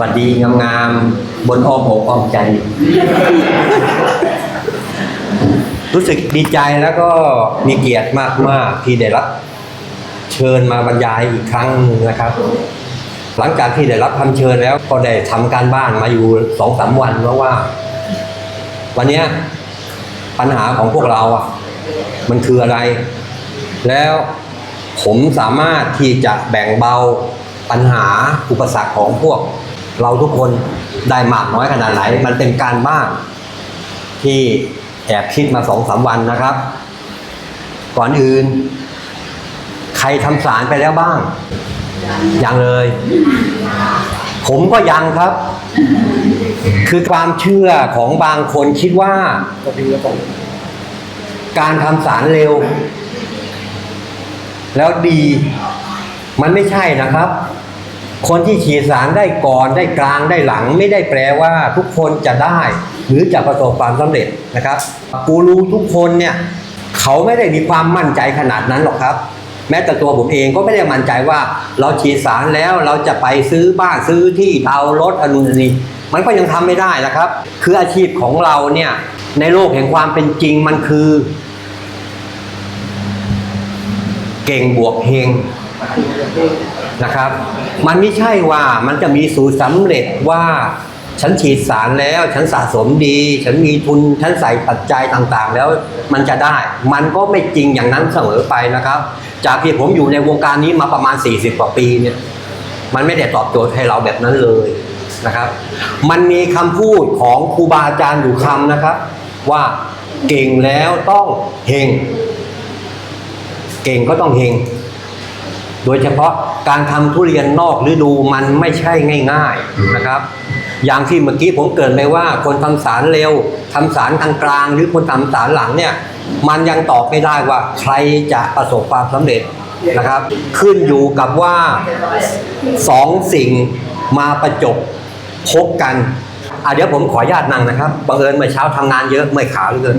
วัสดีงามๆบนอ้อมอกอ้อมใจ รู้สึกดีใจแล้วก็มีเกียรติมากๆที่ได้รับ เชิญมาบรรยายอีกครั้งนึงนะครับ หลังจากที่ได้รับคำเชิญแล้วก็ได้ทำการบ้านมาอยู่สองสามวันเพราะว่า วันนี้ปัญหาของพวกเราอะ มันคืออะไร แล้วผมสามารถที่จะแบ่งเบาปัญหาอุปสรรคของพวก เราทุกคนได้มากน้อยขนาดไหน มันเป็นการบ้านที่แอบคิดมาสองสามวันนะครับ ก่อนอื่น ใครทำสารไปแล้วบ้าง ยังเลย ผมก็ยังครับ คือความเชื่อของบางคนคิดว่า การทำสารเร็ว แล้วดี มันไม่ใช่นะครับ คนที่ฉีดสารได้ก่อนได้กลางได้หลัง ไม่ได้แปลว่าทุกคนจะได้ หรือจะประสบความสำเร็จนะครับกูรูทุกคนเนี่ยเขาไม่ได้มีความมั่นใจขนาดนั้นหรอกครับ แม้แต่ตัวผมเองก็ไม่ได้มั่นใจว่า เราฉีดสารแล้วเราจะไปซื้อบ้านซื้อที่เตารถอนุนนี้มันก็ยังทำไม่ได้นะครับ คืออาชีพของเราเนี่ยในโลกแห่งความเป็นจริงมันคือ เก่งบวกเฮง นะครับ มันไม่ใช่ว่ามันจะมีสูตรสำเร็จว่าฉันฉีดสารแล้วฉันสะสมดี ฉันมีทุนฉันใส่ปัจจัยต่างๆ แล้วมันจะได้ มันก็ไม่จริงอย่างนั้นเสมอไปนะครับ จากที่ผมอยู่ในวงการนี้มาประมาณ 40 กว่าปีเนี่ยมันไม่ได้ตอบโจทย์ให้เราแบบนั้นเลยนะครับ มันมีคำพูดของครูบาอาจารย์อยู่คำนะครับ ว่าเก่งแล้วต้องเฮงเก่งก็ต้องเฮงโดยเฉพาะ การทำทุเรียนนอกฤดูมันไม่ใช่ง่าย ๆนะครับ อย่างที่เมื่อกี้ผมเกิดไปว่า คนทำสารเร็วทำสารกลางกลางหรือคนทำสารหลังเนี่ยมันยังตอบไม่ได้ว่าใครจะประสบความสำเร็จนะครับ ขึ้นอยู่กับว่าสองสิ่งมาประจบพบกันอะเดี๋ยวผมขอญาตนั่งนะครับบังเอิญเมื่อเช้าทำงานเยอะเมื่อยขาเหลือเกิน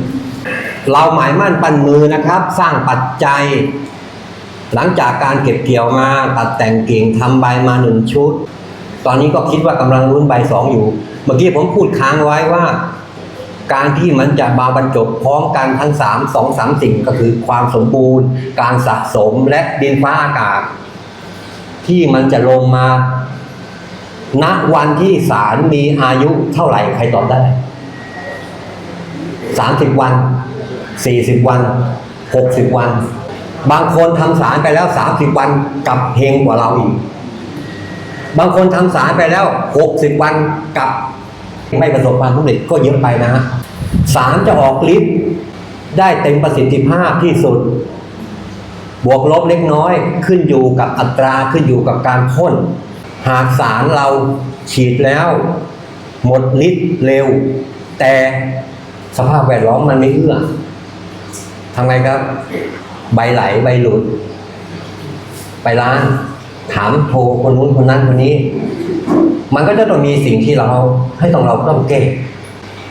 เราหมายมั่นปั้นมือนะครับ สร้างปัจจัย หลังจากการเก็บเกี่ยวมาตัดแต่งเก่งทำใบมาหนึ่งชุด ตอนนี้ก็คิดว่ากำลังรุ้นใบสองอยู่ เมื่อกี้ผมพูดค้างไว้ว่า การที่มันจะมาบรรจบพร้อมกันทั้งสามสองสามสิ่งก็คือความสมบูรณ์ การสะสมและดินฟ้าอากาศ ที่มันจะลงมาณวันที่สารมีอายุเท่าไหร่ใครตอบได้สามสิบวันสี่สิบวันหกสิบวัน บางคนทำสารไปแล้วสามสิบวันกับเฮงกว่าเราอีก บางคนทำสารไปแล้วหกสิบวันกับไม่ประสบความสำเร็จก็เยอะไปนะสารจะออกฤทธิ์ได้เต็มประสิทธิภาพที่สุด บวกลบเล็กน้อยขึ้นอยู่กับอัตราขึ้นอยู่กับการพ่น หากสารเราฉีดแล้ว หมดฤทธิ์เร็ว แต่สภาพแวดล้อมมันไม่เอื้อทำไงครับ ใบไหลใบหลุด ไปร้าน ถามโทรคนนู้นคนนั้นคนนี้ มันก็จะต้องมีสิ่งที่เราให้ต้องเราต้องแก้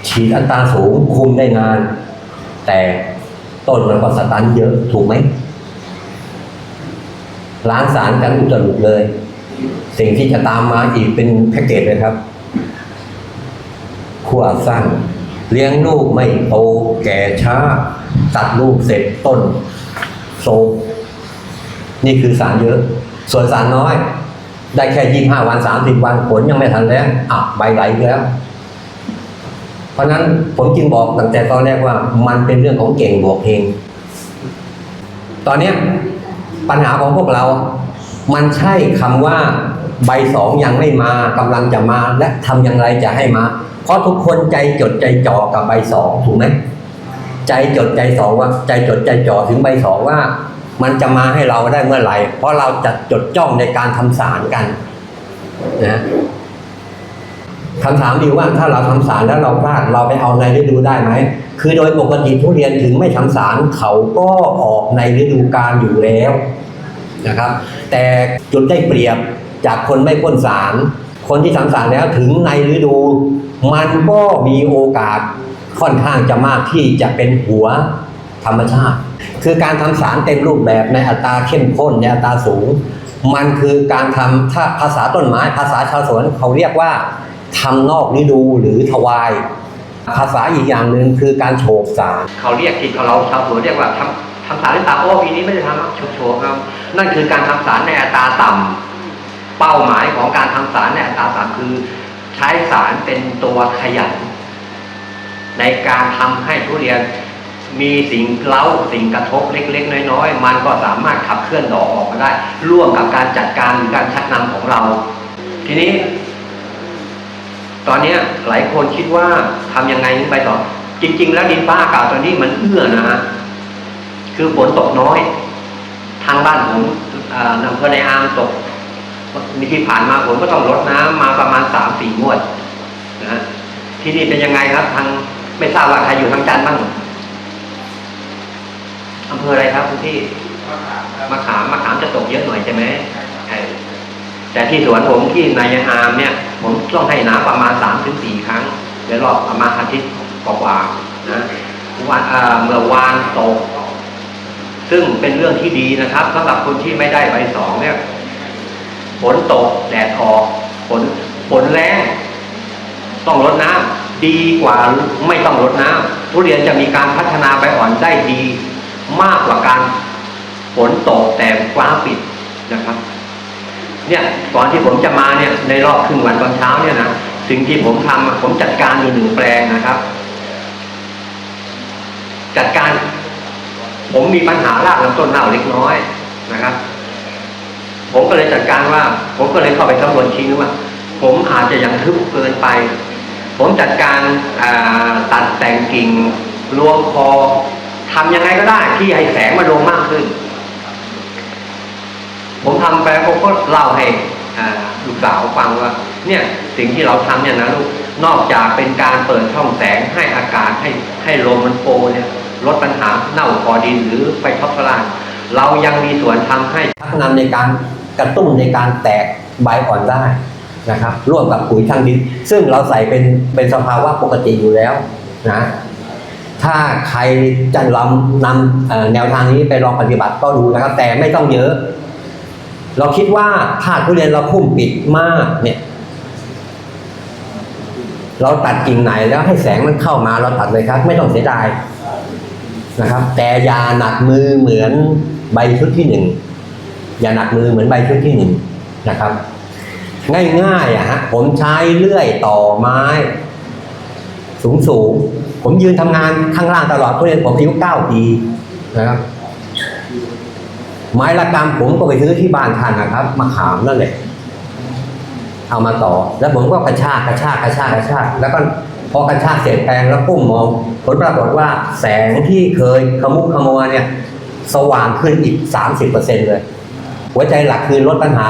ฉีดอัตราสูงคุมได้นาน แต่ต้นมันก็สตันเยอะถูกไหมล้างสารกันอุตรุดเลย สิ่งที่จะตามมาอีกเป็นแพ็กเกจเลยครับขั้วสั้นเลี้ยงลูกไม่โตแก่ช้า ตัดลูกเสร็จต้น โซมนี่คือสารเยอะ ส่วนสารน้อย ได้แค่ยี่ห้าวันสามสิบวันผลยังไม่ทันแล้วอะใบไหลแล้ว เพราะนั้นผมจึงบอกตั้งแต่ตอนแรกว่ามันเป็นเรื่องของเก่งบวกเฮงตอนนี้ปัญหาของพวกเรา มันใช่คำว่าใบสองยังไม่มากำลังจะมาและทำอย่างไรจะให้มา เพราะทุกคนใจจดใจจ่อกับใบสองถูกไหม ใจจดใจสองว่า ใจจดใจจ่อถึงใบสองว่า มันจะมาให้เราได้เมื่อไหร่ เพราะเราจะจดจ้องในการทำสารกันนะคำถามดีว่าถ้าเราทำสารแล้วเราพลาดเราไปเอาในฤดูได้ไหมคือโดยปกติทุเรียนถึงไม่ทำสารเขาก็ออกในฤดูกาลอยู่แล้วนะครับ แต่จุดได้เปรียบจากคนไม่พ่นสาร คนที่ทำสารแล้วถึงในฤดู มันก็มีโอกาส ค่อนข้างจะมากที่จะเป็นหัวธรรมชาติ คือการทำสารเต็มรูปแบบในอัตราเข้มข้นในอัตราสูง มันคือการทำถ้าภาษาต้นไม้ ภาษาชาวสวนเขาเรียกว่าทำนอกฤดูหรือถวาย ภาษาอีกอย่างหนึ่งคือการโฉบสาร เขาเรียกที่เราชาวสวนเรียกว่าทำทำสารหรือตาโอ้ปีนี้ไม่ได้ทำโฉบครับ นั่นคือการทำสารในอัตราต่ำเป้าหมายของการทำสารในอัตราต่ำคือ ใช้สารเป็นตัวขยัน ในการทำให้ทุเรียนมีสิ่งเล้าสิ่งกระทบเล็ก ๆ น้อยๆ มันก็สามารถขับเคลื่อนดอกออกมาได้ ร่วมกับการจัดการหรือการชักนำของเรา ทีนี้ ตอนเนี้หลายคนคิดว่าทำยังไงไปต่อ จริง ๆ แล้วดินฟ้าอากาศตอนนี้มันเอื้อนะฮะคือฝนตกน้อย ทางบ้านผมอ่าอำเภอในอามตกมีที่ผ่านมาผมก็ต้องลดน้ำมาประมาณสามสี่งวดนะฮะที่นี่เป็นยังไงครับทาง ไม่ทราบว่าใครอยู่ทางจันทร์บ้างอำเภออะไรครับคุณพี่มะขามมะขามจะตกเยอะหน่อยใช่ไหมเออแต่ที่สวนผมที่นายอามเนี่ย ผมต้องให้น้ำประมาณสามถึงสี่ครั้งในรอบประมาณอาทิตย์กว่าๆนะวันอ่าเมื่อวานตก ซึ่งเป็นเรื่องที่ดีนะครับสำหรับคนที่ไม่ได้ใบสองเนี่ยฝนตกแดดออกฝนฝนแรงต้องรดน้ำ ดีกว่าไม่ต้องรดน้ำทุเรียนจะมีการพัฒนาใบอ่อนได้ดี มากกว่าการฝนตกแต่ฟ้าปิดนะครับเนี่ยก่อนที่ผมจะมาเนี่ยในรอบครึ่งวันตอนเช้าเนี่ยนะสิ่งที่ผมทำผมจัดการอยู่หนึ่งแปลงนะครับ จัดการ ผมมีปัญหารากลำต้นเน่าเล็กน้อยนะครับ ผมก็เลยจัดการว่า ผมก็เลยเข้าไปสำรวจทิ้ว่าผมอาจจะยังทึบเกินไป ผมจัดการตัดแต่งกิ่งรวมคอทำยังไงก็ได้ที่ให้แสงมันลงมากขึ้น ผมทำไปผมก็เล่าให้ลูกสาวฟังว่า เนี่ยสิ่งที่เราทำเนี่ยนะลูกนอกจากเป็นการเปิดช่องแสงให้อากาศให้ให้ลมมันโฟเนี่ยลดปัญหาเน่าคอดินหรือไฟท็อปสลานเรายังมีส่วนทำให้พัฒนาในการกระตุ้นในการแตกใบอ่อนได้ นะครับร่วมกับปุ๋ยทางดิน ซึ่งเราใส่เป็นเป็นสภาวะปกติอยู่แล้วนะถ้าใครจะลองนำแนวทางนี้ไปลองปฏิบัติก็ดูนะครับ แต่ไม่ต้องเยอะ เราคิดว่าถ้าทุเรียนเราพุ่มปิดมากเนี่ยเราตัดกิ่งไหนแล้วให้แสงมันเข้ามาเราตัดเลยครับ ไม่ต้องเสียดายนะครับ แต่อย่าหนักมือเหมือนใบชุดที่หนึ่งอย่าหนักมือเหมือนใบชุดที่หนึ่งนะครับ ง่ายๆอะฮะผมใช้เลื่อยต่อไม้ สูงสูงๆผมยืนทำงานข้างล่างตลอดทุเรียนผมอายุเก้าปีนะครับไม้ละกรรมผมก็ไปซื้อที่บ้านท่านนะครับมาขามนั่นแหละเอามาต่อ แล้วผมก็กระชากกระชากกระชากกระชากแล้วก็พอกระชากเสร็จแปลงแล้วกุ้มมองผลปรากฏว่าแสงที่เคยขมุกขมัวเนี่ย สว่างขึ้นอีก 30%เลย หัวใจหลักคือลดปัญหา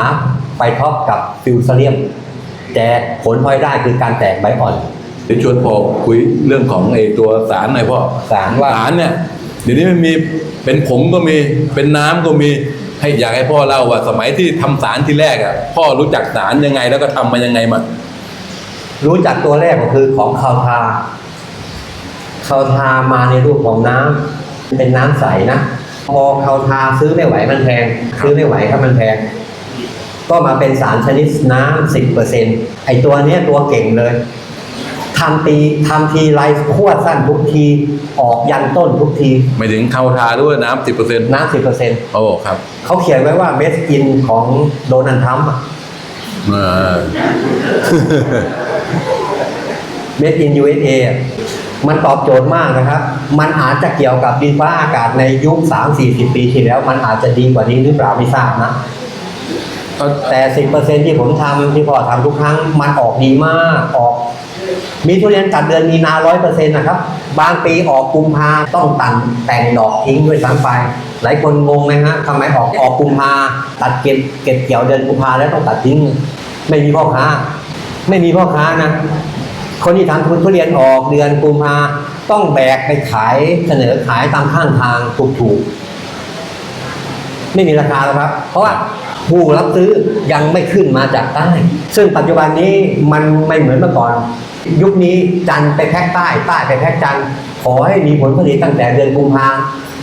ไฟท็อปกับฟิวเซเลียม แต่ผลพลอยได้คือการแตกใบอ่อน เดี๋ยวชวนพ่อคุยเรื่องของไอ้ตัวสารหน่อยพ่อสารว่า สารเนี่ยเดี๋ยวนี้มันมีเป็นผงก็มีเป็นน้ำก็มีให้อยากให้พ่อเล่าว่า สมัยที่ทำสารที่แรกอะพ่อรู้จักสารยังไงแล้วก็ทำมายังไงมารู้จักตัวแรกก็คือของคาวทาคาวทามาในรูปของน้ำเป็นน้ำใสนะ พอคาวทาซื้อไม่ไหวมันแพง ซื้อไม่ไหวครับมันแพง ก็มาเป็นสารชนิดน้ำสิบเปอร์เซ็นไอตัวเนี้ยตัวเก่งเลยทำตีทำทีไรขั้วสั้นทุกที ออกยันต้นทุกที ไม่ถึงเข้าทาด้วยน้ำสิบเปอร์เซ็นต์น้ำสิบเปอร์เซ็นโอ้ครับเขาเขียนไว้ว่าเมสอินของโดนัลด์ทรัมป์เออเมดอิน USA อะมันตอบโจทย์มากนะครับ มันอาจจะเกี่ยวกับดินฟ้าอากาศในยุค 3-40 ปีที่แล้ว มันอาจจะดีกว่านี้หรือเปล่าไม่ทราบนะ แต่10%ที่ผมทำที่พ่อทำทุกครั้งมันออกดีมากออก มีทุเรียนตัดเดือนมีนาร้อยเปอร์เซ็นต์นะครับ บางปีออกกุมภาต้องตัดแต่งดอกทิ้งด้วยซ้ำไป หลายคนงงไหมฮะทำไมออกออกกุมภาตัดเก็บเก็บเกี่ยวเดือนกุมภาแล้วต้องตัดทิ้ง ไม่มีพ่อค้า ไม่มีพ่อค้านะคนที่ทำทุนทุเรียนออกเดือนกุมภาต้องแบกไปขายเสนอขายตามข้างทางถูกๆไม่มีราคาแล้วครับ เพราะว่า ผู้รับซื้อยังไม่ขึ้นมาจากใต้ ซึ่งปัจจุบันนี้มันไม่เหมือนเมื่อก่อน ยุคนี้จันทร์ไปแพ็กใต้ใต้ไปแพ็กจันทร์ขอให้มีผลผลิตตั้งแต่เดือนกุมภา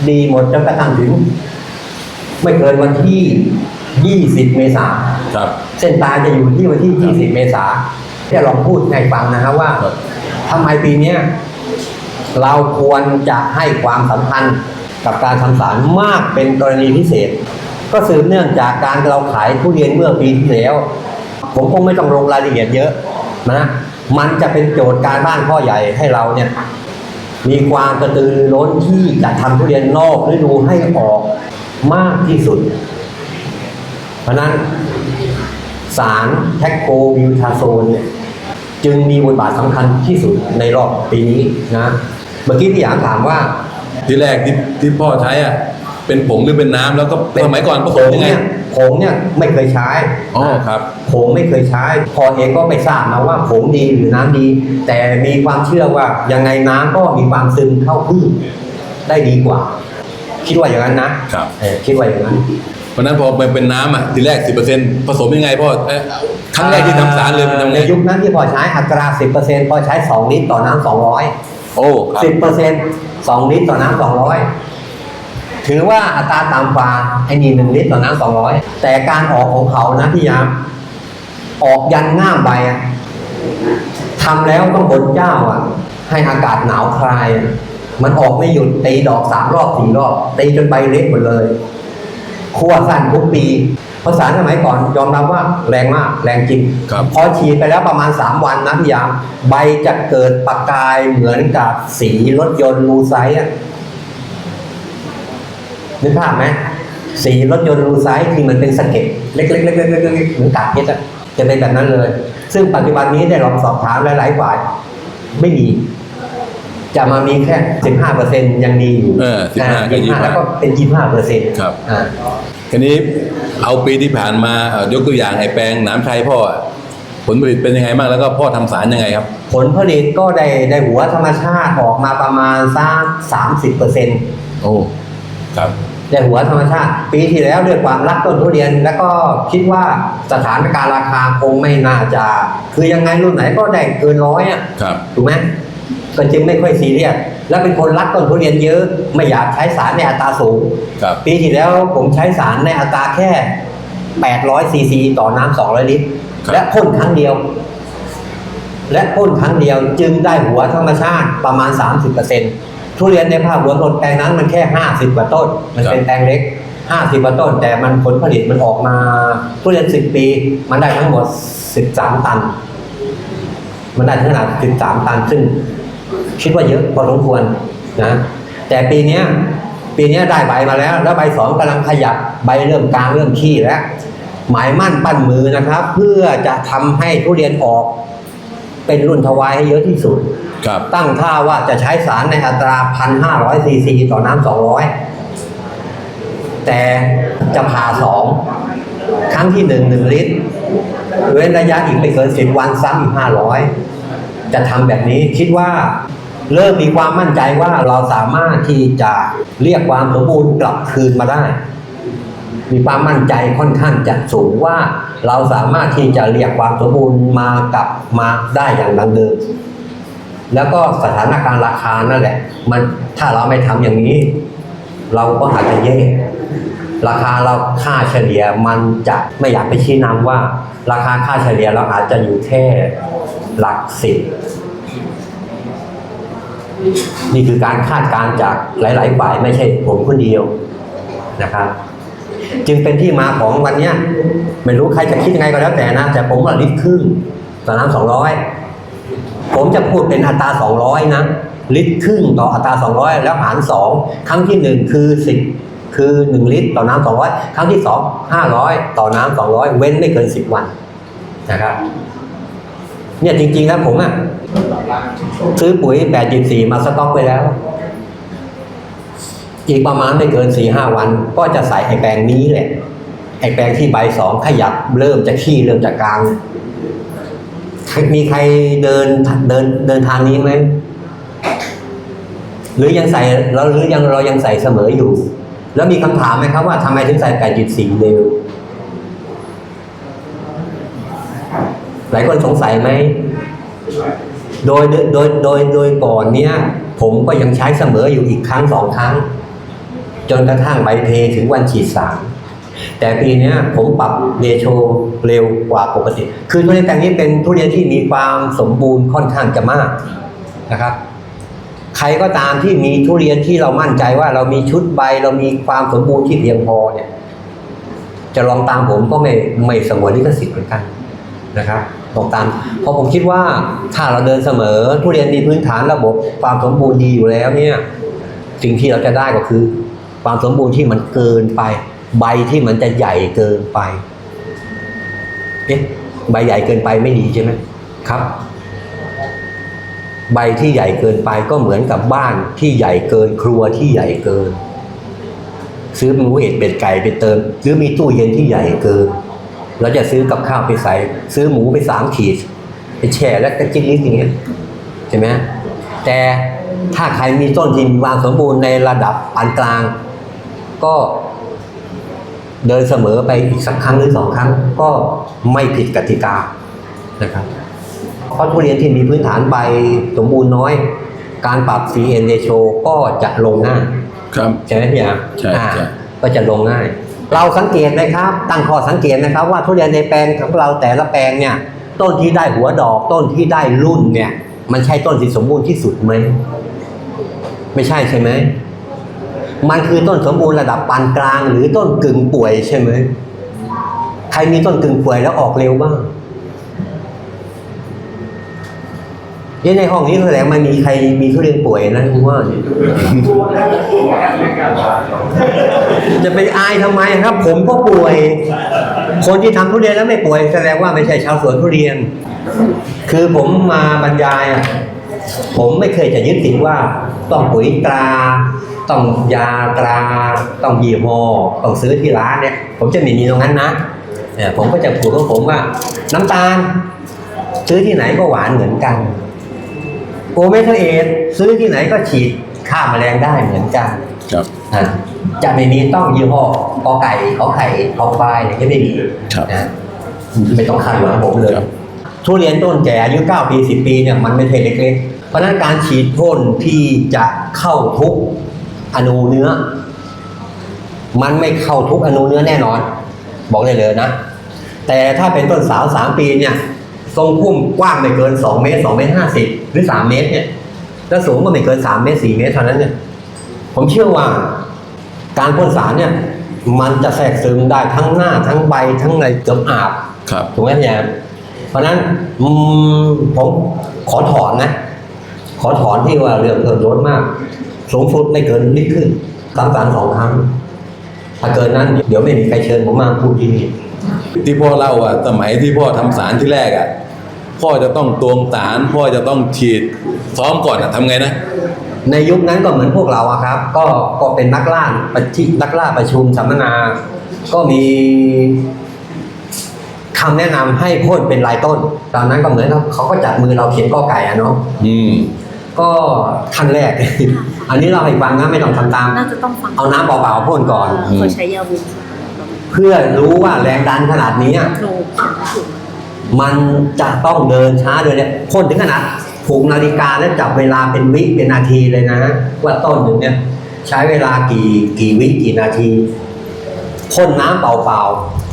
ดีหมดจนกระทั่งถึง ไม่เกินวันที่ 20 เมษาครับ เส้นตายจะอยู่ที่วันที่ 20 เมษาที่ลองพูดให้ฟังนะครับว่าครับทำไมปีเนี้ยเราควรจะให้ความสำคัญกับการทำสารมากเป็นกรณีพิเศษ ก็สืบเนื่องจากการเราขายทุเรียนเมื่อปีที่แล้ว ผมคงไม่ต้องลงรายละเอียดเยอะนะมันจะเป็นโจทย์การบ้านข้อใหญ่ให้เราเนี่ยมีความกระตือรือร้นที่จะทำทุเรียนนอกฤดูให้ออกมากที่สุด เพราะนั้นสารแทคโควิวทาโซนเนี่ยจึงมีบทบาทสำคัญที่สุดในรอบปีนี้นะ เมื่อกี้พี่หยางถามว่าที่แรกที่ที่พ่อใช้อะ เป็นผงหรือเป็นน้ำแล้วก็สมัยก่อนผสมยังไงเนี่ยผงเนี่ยไม่เคยใช้อ๋อครับ ผงไม่เคยใช้ พอเองก็ไม่ทราบนะว่าผงดีหรือน้ำดี แต่มีความเชื่อว่ายังไงน้ำก็มีความซึมเข้าพืชได้ดีกว่า คิดว่าอย่างนั้นนะครับ เออคิดว่าอย่างนั้น เพราะฉะนั้นพอมันเป็นน้ำอะทีแรกสิบเปอร์เซ็นต์ผสมยังไงพ่อเอ้ยครั้งแรกที่ทำสารเลยมันทำไงในยุคนั้นที่พอใช้อัตรา 10%พอใช้ 2 ลิตรต่อน้ำ200 โอ้ครับสิบเปอร์เซ็นต์สองลิตรต่อน้ำสองร้อย ถือว่าอัตราต่ำกว่าไอ้นี่หนึ่งลิตรต่อน้ำสองร้อยแต่การออกของเขานะพี่ยามออกยันง่ามใบอะทำแล้วต้องบนเจ้าอะ ให้อากาศหนาวคลายอะมันออกไม่หยุดตีดอกสามรอบสี่รอบตีจนใบเล็กหมดเลยคั่วสั้นทุกปีภาษาสมัยก่อนยอมรับว่าแรงมากแรงจริงครับพอฉีดไปแล้วประมาณ 3 วันนะพี่ยามใบจะเกิดประกายเหมือนกับสีรถยนต์ลูไซส์อะ นึกภาพไหมสีรถยนต์ลูไซส์ที่มันเป็นสะเก็ดเล็กๆๆๆๆๆเหมือนกากเพชรอะจะเป็นแบบนั้นเลย ซึ่งปัจจุบันนี้ได้ลองสอบถามหลายๆฝ่ายไม่มี จะมามีแค่15เปอร์เซ็นยังดีอยู่เออ15กับ25แล้วก็เป็น25เปอร์เซ็นต์ครับอ่าทีนี้เอาปีที่ผ่านมาเอ่อยกตัวอย่างไอ้แปลงหนามชัยพ่ออะผลผลิตเป็นยังไงบ้างแล้วก็พ่อทำสารยังไงครับ ผลผลิตก็ได้ได้หัวธรรมชาติออกมาประมาณสักสามสิบเปอร์เซ็นต์โอ้ครับ ได้หัวธรรมชาติ ปีที่แล้วด้วยความรักต้นทุเรียน แล้วก็คิดว่าสถานการณ์ราคาคงไม่น่าจะ คือยังไงรุ่นไหนก็ได้เกินร้อยอะครับถูกไหมก็จึงไม่ค่อยซีเรียสแล้วเป็นคนรักต้นทุเรียนเยอะ ไม่อยากใช้สารในอัตราสูงครับปีที่แล้วผมใช้สารในอัตราแค่ 800ซีซีต่อน้ำ200 ลิตรครับและพ่นครั้งเดียว และพ่นครั้งเดียวจึงได้หัวธรรมชาติประมาณ 30% ทุเรียนในภาพรวมต้นแปลงนั้นมันแค่ 50กว่าต้น มันเป็นแปลงเล็ก 50กว่าต้น แต่มันผลผลิตมันออกมาทุเรียน 10 ปี มันได้ทั้งหมด 13 ตัน มันได้ถึงขนาด 13 ตันซึ่งคิดว่าเยอะพอสมควรนะแต่ปีเนี้ยปีเนี้ยได้ใบมาแล้ว แล้วใบสองกำลังขยับใบเริ่มกลางเริ่มขี้แล้วหมายมั่นปั้นมือนะครับ เพื่อจะทำให้ทุเรียนออกเป็นรุ่นทวายให้เยอะที่สุด ครับ ตั้งท่าว่าจะใช้สารในอัตราพันห้าร้อยซีซีต่อน้ำสองร้อยแต่จะผ่าสองครั้งที่หนึ่งหนึ่งลิตร เว้นระยะอีกไม่เกินสิบวันซ้ำอีกห้าร้อยจะทำแบบนี้คิดว่าเริ่มมีความมั่นใจว่าเราสามารถที่จะเรียกความสมบูรณ์กลับคืนมาได้ มีความมั่นใจค่อนข้างจะสูงว่าเราสามารถที่จะเรียกความสมบูรณ์มากลับมาได้อย่างดังเดิม แล้วก็สถานการณ์ราคานั่นแหละ มันถ้าเราไม่ทำอย่างนี้ เราก็อาจจะแย่ราคาเราค่าเฉลี่ยมันจะไม่อยากไปชี้นำว่า ราคาค่าเฉลี่ยเราอาจจะอยู่แค่หลักสิบนี่คือการคาดการจากหลายๆฝ่ายไม่ใช่ผมคนเดียวนะครับ จึงเป็นที่มาของวันนี้ไม่รู้ใครจะคิดยังไงก็แล้วแต่นะ แต่ผมว่าลิตรครึ่งต่อน้ำสองร้อย ผมจะพูดเป็นอัตรา 200 นะ ลิตรครึ่งต่ออัตรา 200 แล้วหาร 2 ครั้งที่ 1 คือ 10 คือ 1 ลิตรต่อน้ำ200 ครั้งที่ 2 500 ต่อน้ำ200 เว้นไม่เกิน 10 วันนะครับเนี่ยจริงๆแล้วผมอะซื้อปุ๋ย 8.4 มาสต็อกไว้แล้ว อีกประมาณไม่เกิน 4-5 วัน ก็จะใส่ไอแปลงนี้แหละไอแปลงที่ใบสองขยับเริ่มจะขี้เริ่มจะกลาง มีใครเดินเดินเดินทางนี้ไหมหรือยังใส่เราหรือยังเรายังใส่เสมออยู่ แล้วมีคำถามไหมครับว่าทำไมถึงใส่ไก่จิตสีเร็วหลายคนสงสัยไหมโดยโดยโดยโดยโดยก่อนเนี้ย ผมก็ยังใช้เสมออยู่อีกครั้งสองครั้ง จนกระทั่งใบเพถึงวันฉีดสาร แต่ปีนี้ผมปรับเรโชเร็วกว่าปกติ คือทุเรียนแปลงนี้เป็นทุเรียนที่มีความสมบูรณ์ค่อนข้างจะมากนะครับ ใครก็ตามที่มีทุเรียนที่เรามั่นใจว่าเรามีชุดใบ เรามีความสมบูรณ์ที่เพียงพอเนี่ย จะลองตามผมก็ไม่ไม่สงวนลิขสิทธิ์เหมือนกันนะครับลองตามเพราะผมคิดว่าถ้าเราเดินเสมอทุเรียนมีพื้นฐานระบบความสมบูรณ์ดีอยู่แล้วเนี่ย สิ่งที่เราจะได้ก็คือ ความสมบูรณ์ที่มันเกินไป ใบที่มันจะใหญ่เกินไป เอ๊ะ ใบใหญ่เกินไปไม่ดีใช่ไหมครับ ใบที่ใหญ่เกินไปก็เหมือนกับบ้านที่ใหญ่เกินครัวที่ใหญ่เกิน ซื้อหมูเห็ดเป็ดไก่ไปเติม หรือมีตู้เย็นที่ใหญ่เกิน เราจะซื้อกับข้าวไปใส่ ซื้อหมูไปสามขีด ไปแช่แล้วก็จิ้มนิดอย่างเงี้ยใช่ไหมแต่ถ้าใครมีต้นที่มีความสมบูรณ์ในระดับปานกลาง ก็ เดินเสมอไปอีกสักครั้งหรือสองครั้ง ก็ไม่ผิดกติกานะครับเพราะทุเรียนที่มีพื้นฐานใบสมบูรณ์น้อย การปรับ CN ratio ก็จะลงง่ายครับใช่ไหมพี่อาใช่อ่าใช่ก็จะลงง่าย เราสังเกตนะครับ ตั้งข้อสังเกตนะครับว่าทุเรียนในแปลงของเราแต่ละแปลงเนี่ยต้นที่ได้หัวดอกต้นที่ได้รุ่นเนี่ย มันใช่ต้นที่สมบูรณ์ที่สุดไหม ไม่ใช่ใช่ไหม มันคือต้นสมบูรณ์ระดับปานกลาง หรือต้นกึ่งป่วยใช่ไหมใครมีต้นกึ่งป่วยแล้วออกเร็วบ้างเนี่ในห้องนี้แสดงมันมีใครมีทุเรียนป่วยนะคุณว่า จะไปอายทำไมครับ ผมก็ป่วย คนที่ทำทุเรียนแล้วไม่ป่วย แสดงว่าไม่ใช่ชาวสวนทุเรียน คือผมมาบรรยายอะ ผมไม่เคยจะยึดติดว่าต้องปุ๋ยตรา ต้องยาตรา ต้องยี่ห้อต้องซื้อที่ร้านเนี่ย ผมจะไม่มีตรงนั้นนะเนี่ยผมก็จะพูดของผมว่า น้ำตาล ซื้อที่ไหนก็หวานเหมือนกันโกเมทเอทซื้อที่ไหนก็ฉีดฆ่าแมลงได้เหมือนกันครับอะจะไม่มีต้องยี่ห้อกอไก่ขอไข่ขอควายเนี่ยจะไม่มีครับนะไม่ต้องคาดหวังผมเลยครับทุเรียนต้นแก่อายุ9ปี10 ปีเนี่ยมันไม่ใช่เล็กๆเพ ราะฉะนั้นการฉีดพ่นที่จะเข้าทุกอนูเนื้อ มันไม่เข้าทุกอนูเนื้อแน่นอน บอกได้เลยนะ แต่ถ้าเป็นต้นสาว3ปีเนี่ยทรงพุ่มกว้างไม่เกิน2เมตร2เมตร50หรือ3เมตรเนี่ยแล้วสูงก็ไม่เกิน3เมตร4เมตรเท่านั้นเนี่ยผมเชื่อว่าการพ่นสารเนี่ย มันจะแทรกซึมได้ทั้งหน้าทั้งใบทั้งในเกือบอาบครับถูกไหมพี่แอมเพราะฉะนั้นอืมผมขอถอนนะข อถอนที่ว่าเรื่องเกินล้นมาก สูงสุดไม่เกินลิตรครึ่งสามสารสองครั้งถ้าเกินนั้น เดี๋ยวไม่มีใครเชิญผมมาพูดที่นี่ที่พ่อเล่าอะ สมัยที่พ่อทำสารที่แรกอะ พ่อจะต้องตวงสารพ่อจะต้องฉีดซ้อมก่อนอะทำไงนะในยุคนั้นก็เหมือนพวกเราอะครับ ก็ก็เป็นนักล่าประชินักล่าประชุมสัมมนา ก็มีคำแนะนำให้พ่นเป็นลายต้น ตอนนั้นก็เหมือนเขาเขาก็จับมือเราเขียนกอไก่อะเนาะอืม ก็ขั้นแรก อันนี้เราให้ฟังนะไม่ต้องทำตาม น่าจะต้องฟังเอาน้ำเปล่าๆพ่นก่อนอืมเขาใช้ยาวุ้นเพื่อรู้ว่าแรงดันขนาดนี้อะโครถูกมันจะต้องเดินช้าเลยเนี่ยพ่นถึงขนาดผูกนาฬิกาแล้วจับเวลาเป็นวิเป็นนาทีเลยนะว่าต้นหนึ่งเนี่ยใช้เวลากี่กี่วิกี่นาทีพ่นน้ำเปล่า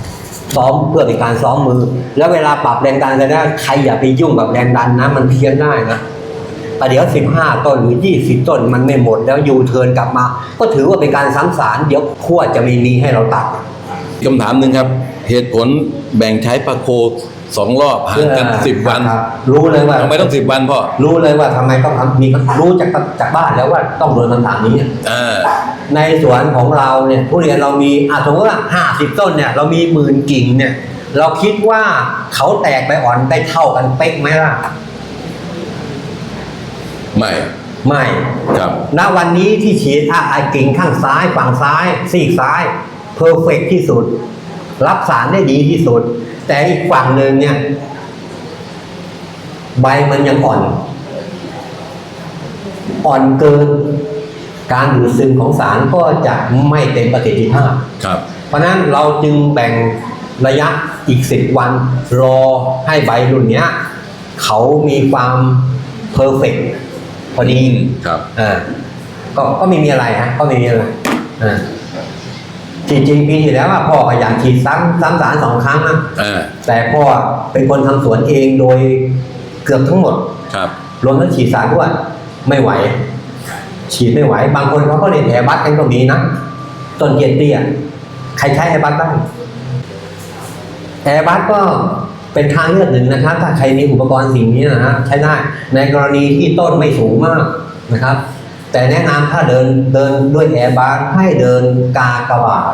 ๆซ้อมเพื่อเป็นการซ้อมมือ แล้วเวลาปรับแรงดันจะได้ใครอย่าไปยุ่งกับแรงดันนะมันเพี้ยนได้นะ แต่เดี๋ยวสิบห้าต้นหรือยี่สิบต้นมันไม่หมดแล้วยูเทิร์นกลับมา ก็ถือว่าเป็นการซ้ำสารเดี๋ยวขั้วจะไม่มีให้เราตัดคำถามหนึ่งครับ เหตุผลแบ่งใช้ปลาโคสองรอบห่างกันสิบวันครับรู้เลยว่าทำไมต้องสิบวันพ่อรู้เลยว่าทำไมต้องทำมีรู้จากจากบ้านแล้วว่าต้องโดนคำถามนี้อ่าในสวนของเราเนี่ยทุเรียนเรามีอะสมมติว่าห้าสิบต้นเนี่ยเรามีหมื่นกิ่งเนี่ย เราคิดว่าเขาแตกไปอ่อนได้เท่ากันเป๊กไหมล่ะ ไม่ ไม่ครับ ณวันนี้ที่ฉีดอะไอ้กิ่งข้างซ้ายฝั่งซ้ายซีกซ้ายเพอร์เฟกที่สุด รับสารได้ดีที่สุด แต่อีกฝั่งหนึ่งเนี่ย ใบมันยังอ่อน อ่อนเกิน การดูดซึมของสารก็จะไม่เต็มประสิทธิภาพครับ เพราะฉะนั้นเราจึงแบ่งระยะอีกสิบวัน รอให้ใบรุ่นเนี้ย เขามีความเพอร์เฟก พอดีครับอ่าก็ก็ไม่มีอะไรฮะก็ไม่มีอะไรอ่าจริงๆปีที่แล้วอะพ่อก็อยากฉีดซ้ำซ้ำสารสองครั้งนะอ่าแต่พ่อเป็นคนทำสวนเองโดยเกือบทั้งหมด ครับ รวมทั้งฉีดสารด้วยไม่ไหว ฉีดไม่ไหว บางคนเขาก็เรียนแอร์บัสกันก็มีนะต้นเกียรเตี้ยใครใช้แอร์บัสบ้างแอร์บัสก็ เป็นทางเลือกหนึ่งนะครับ ถ้าใครมีอุปกรณ์สิ่งนี้นะฮะใช้ได้ในกรณีที่ต้นไม่สูงมากนะครับ แต่แนะนำถ้าเดินเดินด้วยแอร์บัสให้เดินกากระบาท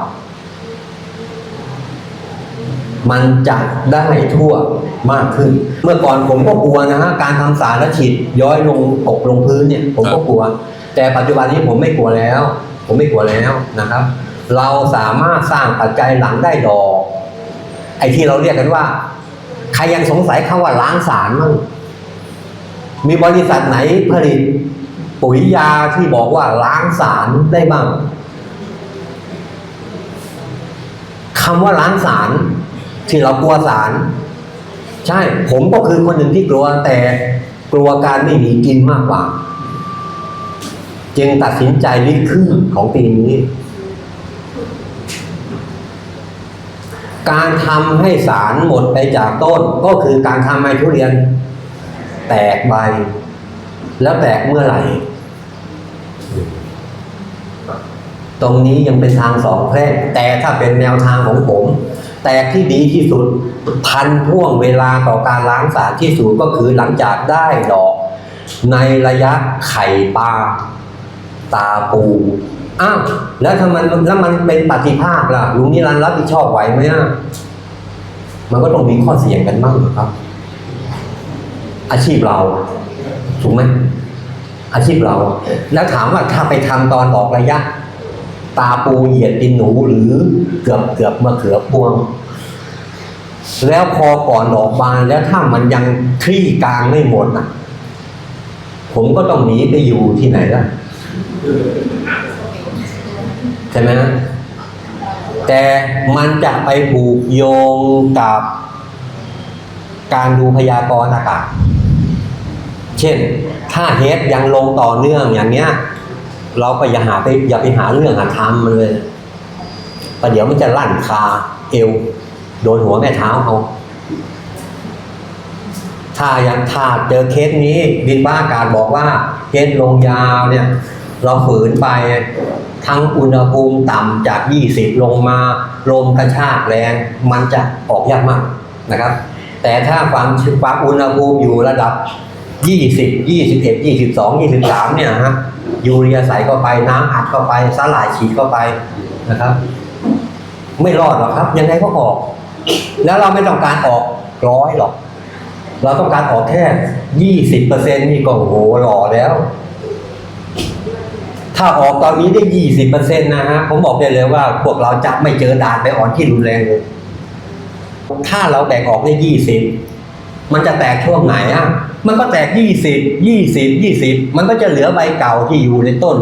มันจะได้ทั่วมากขึ้น เมื่อก่อนผมก็กลัวนะฮะการทำสารและฉีดย้อยลงตกลงพื้นเนี่ย ผมก็กลัว แต่ปัจจุบันนี้ผมไม่กลัวแล้ว ผมไม่กลัวแล้วนะครับ เราสามารถสร้างปัจจัยหลังได้ดอก ไอ้ที่เราเรียกกันว่า ใครยังสงสัยคำว่าล้างสารมั้งมีบริษัทไหนผลิต ปุ๋ยยาที่บอกว่าล้างสารได้บ้างคำว่าล้างสารที่เรากลัวสาร ใช่ ผมก็คือคนหนึ่งที่กลัวแต่กลัวการไม่มีกินมากกว่า จึงตัดสินใจลิครึ่งของปีนี้ การทำให้สารหมดไปจากต้นก็คือการทำให้ทุเรียน แตกใบ แล้วแตกเมื่อไหร่ ตรงนี้ยังเป็นทางสองแพร่แต่ถ้าเป็นแนวทางของผม แตกที่ดีที่สุดทันท่วงเวลาต่อการล้างสารที่สุดก็คือหลังจากได้ดอก ในระยะไข่ปลาตาปู อ้าวแล้วถ้ามันแล้วมันเป็นปฏิภาคล่ะลุงนิรันดร์รับผิดชอบไหวไหมอะมันก็ต้องมีข้อเสียงกันบ้างนะครับ อาชีพเราถูกไหมอาชีพเรา แล้วถามว่าถ้าไปทำตอนออกระยะ ตาปูเหยียดดินหนูหรือเกือบเกือบมะเขือพวง แล้วพอก่อนดอกบานแล้วถ้ามันยังคลี่กลางไม่หมดน่ะผมก็ต้องหนีไปอยู่ที่ไหนล่ะ ใช่ไหมแต่มันจะไปผูกโยงกับการดูพยากรณ์อากาศ เช่น ถ้าเฮดยังลงต่อเนื่องอย่างเนี้ย เราก็อย่าหาไปอย่าไปหาเรื่องหาทำมันเลยประเดี๋ยวมันจะลั่นคาเอว โดนหัวแม่เท้าเขา ถ้ายังถ้าเจอเคสนี้บินบ้าอากาศบอกว่าเคสลงยาวเนี่ย เราฝืนไป ทั้งอุณหภูมิต่ำจาก 20 ลงมาลมกระชากแรงมันจะออกยากมากนะครับ แต่ถ้าความความอุณหภูมิอยู่ระดับ 20 21 22 23 เนี่ยฮะยูเรียใส่เข้าไปน้ำอัดเข้าไปสลายฉีดเข้าไปนะครับ ไม่รอดหรอกครับ ยังไงก็ออก แล้วเราไม่ต้องการออกร้อยหรอก เราต้องการออกแค่ยี่สิบเปอร์เซ็นนี่ก็โอ้โหหล่อแล้ว ถ้าออกตอนนี้ได้ยี่สิบเปอร์เซ็นต์นะฮะ ผมบอกได้เลยว่าพวกเราจะไม่เจอด่านไปอ่อนที่รุนแรงเลยถ้าเราแบ่งออกได้ยี่สิบมันจะแตกช่วงไหนอะ มันก็แตกยี่สิบยี่สิบยี่สิบมันก็จะเหลือใบเก่าที่อยู่ในต้น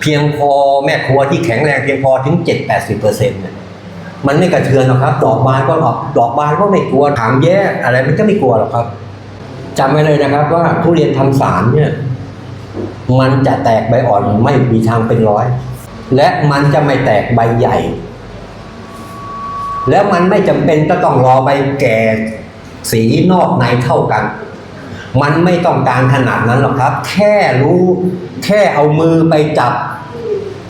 เพียงพอแม่ครัวที่แข็งแรงเพียงพอถึงเจ็ดแปดสิบเปอร์เซ็นต์มันไม่กระเทือนหรอกครับ ดอกบานก็ออกดอกบานก็ไม่กลัวถางแย่อะไรมันก็ไม่กลัวหรอกครับจำไว้เลยนะครับว่าทุเรียนทำสารเนี่ย มันจะแตกใบอ่อนไม่มีทางเป็นร้อย และมันจะไม่แตกใบใหญ่ แล้วมันไม่จำเป็นก็ต้องรอใบแก่สีนอกในเท่ากัน มันไม่ต้องการขนาดนั้นหรอกครับ แค่รู้แค่เอามือไปจับ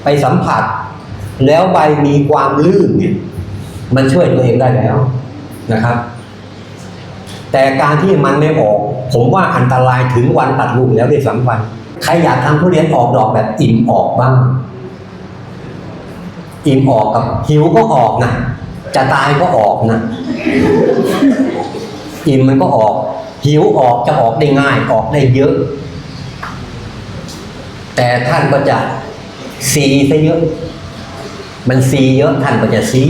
ไปสัมผัส แล้วใบมีความลื่นเนี่ยมันช่วยตัวเองได้แล้วนะครับ แต่การที่มันไม่ออก ผมว่าอันตรายถึงวันตัดลูกแล้วด้วยซ้ำไป ใครอยากทำทุเรียนออกดอกแบบอิ่มออกบ้าง อิ่มออกกับหิวก็ออกนะจะตายก็ออกนะอิ่มมันก็ออก หิวออกจะออกได้ง่ายออกได้เยอะ แต่ท่านก็จะซีซะเยอะ มันซีเยอะท่านก็จะซี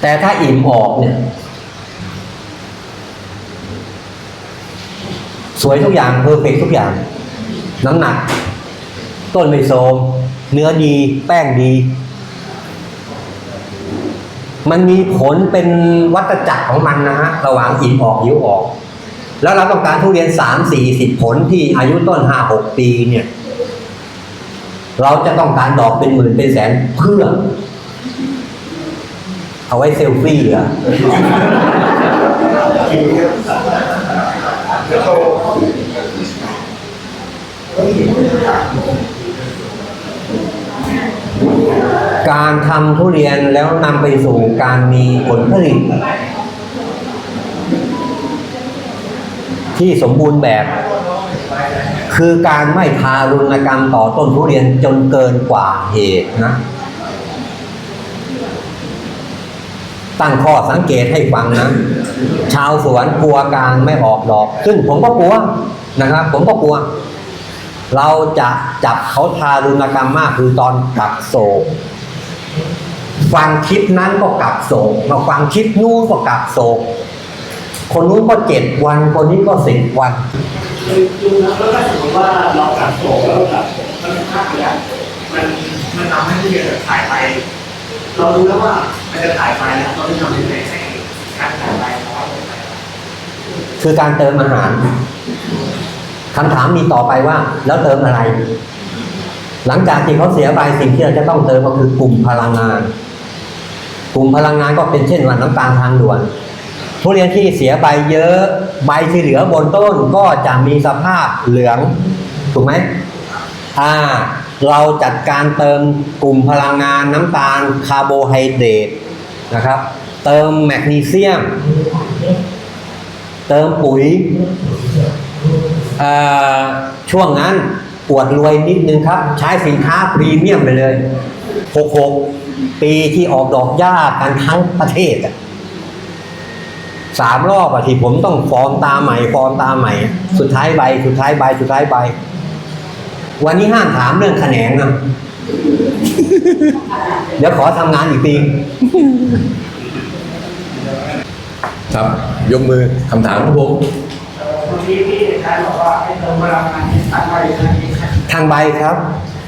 แต่ถ้าอิ่มออกเนี่ย สวยทุกอย่างเพอร์เฟกทุกอย่างน้ำหนัก ต้นไม่โทรมเนื้อดี แป้งดี มันมีผลเป็นวัตจักรของมันนะฮะระหว่างอิ่มออกหิวออก แล้วเราต้องการทุเรียนสามสี่สิบผลที่อายุต้นห้าหกปีเนี่ย เราจะต้องการดอกเป็นหมื่นเป็นแสนเพื่อ เอาไว้เซลฟี่เหรอ การทำทุเรียนแล้วนำไปสู่การมีผลผลิต ที่สมบูรณ์แบบ คือการไม่ทารุณกรรมต่อต้นทุเรียนจนเกินกว่าเหตุนะ ตั้งข้อสังเกตให้ฟังนะ ชาวสวนกลัวการไม่ออกดอก ซึ่งผมก็กลัวนะครับ ผมก็กลัว เราจะจับเขาทารุณกรรมมากคือตอนกักโศกฟังคลิปนั้นก็กักโศกมาฟังคลิปนู้นก็กักโศก คนนู้นก็เจ็ดวันคนนี้ก็สิบวันคือดูแล้วก็ถ้าสมมติว่าเรากัดโสมแล้วเรากัดมันภาพเนี้ยมันมันทำให้ผู้เรียนถ่ายไป เรารู้แล้วว่ามันจะถ่ายไปแล้วเราจะทำยังไงให้การถ่ายไปของเราคือการเติมอาหาร คำถามมีต่อไปว่า แล้วเติมอะไร หลังจากที่เขาเสียไปสิ่งที่เราจะต้องเติมก็คือกลุ่มพลังงาน กลุ่มพลังงานก็เป็นเช่นว่าน้ำตาลทางด่วนทุเรียนที่เสียใบเยอะใบที่เหลือบนต้นก็จะมีสภาพเหลืองถูกไหมอ่าเราจัดการเติมกลุ่มพลังงานน้ำตาลคาร์โบไฮเดรตนะครับ เติมแมกนีเซียม เติมปุ๋ย ช่วงนั้นปวดรวยนิดนึงครับ ใช้สินค้าพรีเมียมไปเลย 66 ปีที่ออกดอกหญ้ากันทั้งประเทศสามรอบอะที่ผมต้องฟอร์มตาใหม่ฟอร์มตาใหม่ สุดท้ายใบ สุดท้ายใบ สุดท้ายใบ วันนี้ห้ามถามเรื่องแขนงนะเดี๋ยวขอทำงานอีกปีครับ ยกมือคำถามของผม ทีที่อาจารย์บอกว่าให้เติมพลังงานที่ตัดไปนะทางใบครับ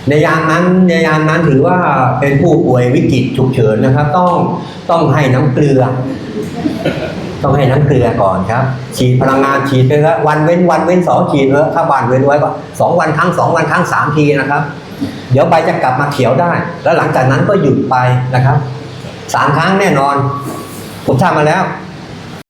ในยามนั้นในยามนั้นถือว่าเป็นผู้ป่วยวิกฤตฉุกเฉินนะครับ ต้องต้องให้น้ำเกลือ ต้องให้น้ำเกลือก่อนครับ ฉีดพลังงานฉีดไปแล้ววันเว้นวันเว้นสองฉีดเถอะถ้าบานเว้นไว้ก็สองวันครั้งสองวันครั้งสามทีนะครับ เดี๋ยวใบจะกลับมาเขียวได้ แล้วหลังจากนั้นก็หยุดไปนะครับสามครั้งแน่นอน ผมทำมาแล้ว